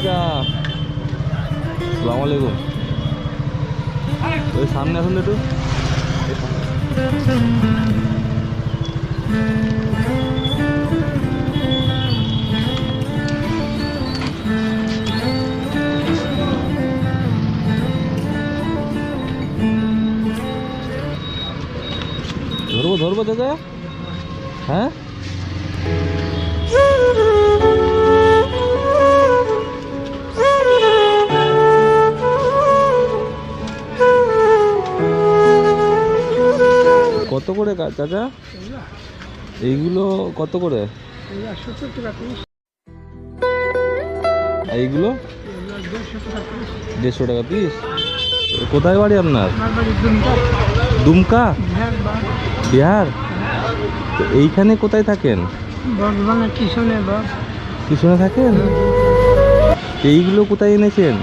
চাচা সালাম আলাইকুম ওই সামনে আসুন তো একটু এই সামনে। ধরবো ধরবো দাদা হ্যাঁ কত করে চাচা? এইগুলো কত করে? এইগুলো? দেড়শো টাকা পিস কোথায় বাড়ি আপনার? দুমকা? বিহার? তো এইখানে কোথায় থাকেন? বর্ধমানে কিশনে থাকেন এইগুলো কোথায় এনেছেন?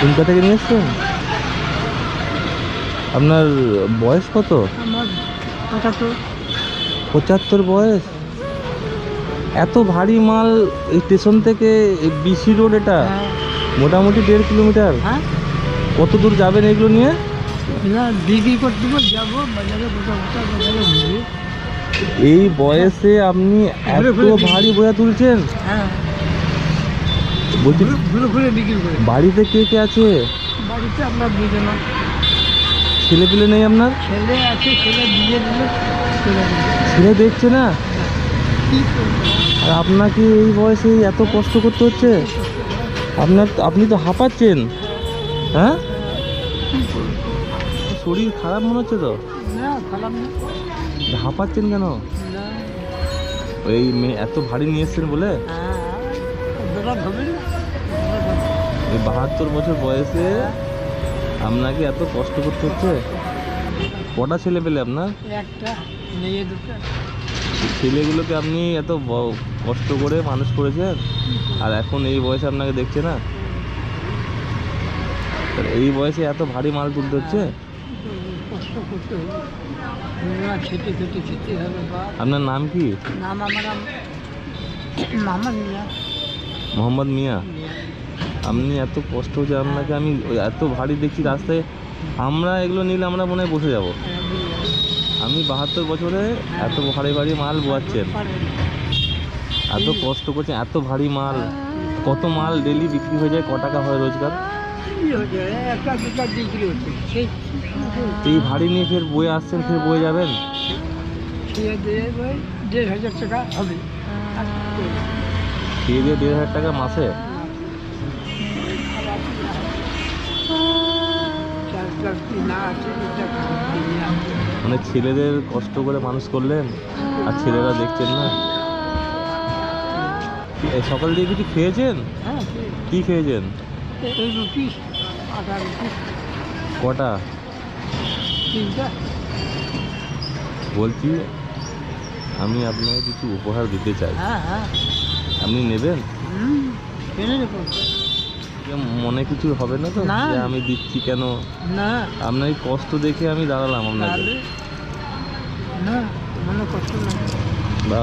দুমকা থেকে নিয়ে এসছেন? আপনার বয়স কত? আমার পঁচাত্তর। পঁচাত্তর বয়স? এত ভারী মাল এই স্টেশন থেকে বিসি রোড এটা? হ্যাঁ। মোটামুটি দেড় কিলোমিটার? হ্যাঁ। কত দূর যাবেন এগুলো নিয়ে? বিক্রি করতে যাব বাজারে এই বয়সে আপনি এত ভারী বোঝা তুলছেন? হ্যাঁ। বাড়িতে কে কে আছে? বাড়িতে আমরা দুজনা। ছেলে পেলে নেই আপনার? ছেলে আছে ছেলে বিয়ে দিলে ছেলে দেখছে না? আর আপনাকে এই বয়সে এত কষ্ট করতে হচ্ছে? আপনার আপনি তো হাঁপাচ্ছেন। হ্যাঁ? শরীর খারাপ মনে হচ্ছে তো? হাঁপাচ্ছেন কেন? ওই মেয়ে এত ভারী নিয়ে এসছেন বলে? হ্যাঁ এই বাহাত্তর বছর বয়সে আপনাকে এত কষ্ট করতে হচ্ছে? কটা ছেলে পেলে আপনার একটা মেয়ে দুটো। ছেলেগুলোকে আপনি এত কষ্ট করে মানুষ করেছেন? আর এখন এই বয়সে আপনাকে দেখছে না? এই বয়সে এত ভারী মাল তুলতে হচ্ছে? কষ্ট করতে হবে না খেতে খেতে খেতে হবে আপনার নাম কি? নাম আমার মোহাম্মদ মিয়া। আপনি এত কষ্ট হচ্ছে আপনাকে আমি এত ভারী দেখছি রাস্তায়। আমরা এগুলো নিলে আমরা মনে হয় বসে যাব। আমি বাহাত্তর বছরে এত ভারী ভারী মাল বোয়াচ্ছেন। এত কষ্ট করছেন এত ভারী মাল। কত মাল ডেলি বিক্রি হয়ে যায় ক টাকা হয় রোজগার? এই ভারী নিয়ে ফের বয়ে আসছেন ফের বয়ে যাবেন? হাজার টাকা হবে। দেড় হাজার টাকা মাসে? মানে ছেলেদের কষ্ট করে মানুষ করলেন আর ছেলেরা দেখছেন না? এই সকাল দিয়ে কিছু খেয়েছেন? হ্যাঁ কি খেয়েছেন? কটা? বলছি আমি আপনাকে কিছু উপহার দিতে চাই। হ্যাঁ হ্যাঁ। আপনি নেবেন? মনে কিছু হবে না তো। যে আমি দিচ্ছি কেন? না। আপনার এই কষ্ট দেখে আমি দাঁড়ালাম আপনাকে। তাহলে না মনে কষ্ট না। বা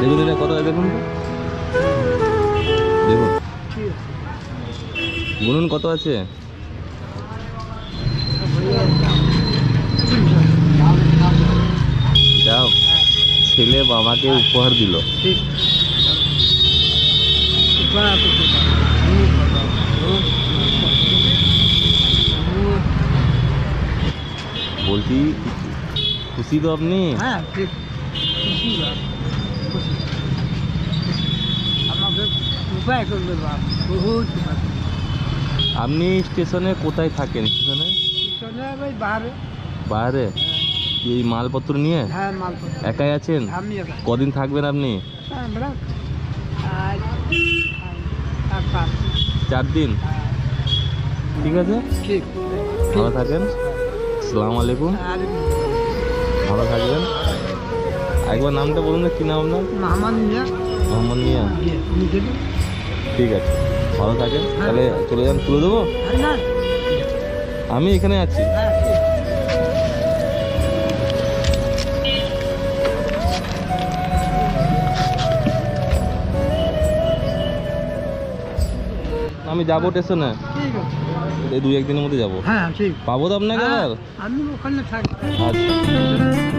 দেখুন এটা কত দেখুন বলুন কত আছে? যাও। ছেলে বাবাকে উপহার দিল। বলছি, খুশি তো আপনি? হ্যাঁ উপায় করবে বহুত। আপনি স্টেশনে কোথায় থাকেন? স্টেশনে? বাইরে বাইরে এই মালপত্র নিয়ে? হ্যাঁ একাই আছেন? কদিন থাকবেন আপনি? পাঁচ। চার দিন? ঠিক আছে? ভালো থাকেন। আসসালামু আলাইকুম। ভালো থাকবেন। একবার নামটা বলুন না কি নাম আপনার? মামা নিয়ে মোহাম্মদ মিয়া। ঠিক আছে। ভালো থাকেন তাহলে চলে যান তুলে দেবো? আমি এখানে আছি। আমি যাব স্টেশনে। এই দুই একদিনের মধ্যে যাব। হ্যাঁ পাবো তো আপনাকে হ্যাঁ, আমি ওখানে থাকি আচ্ছা।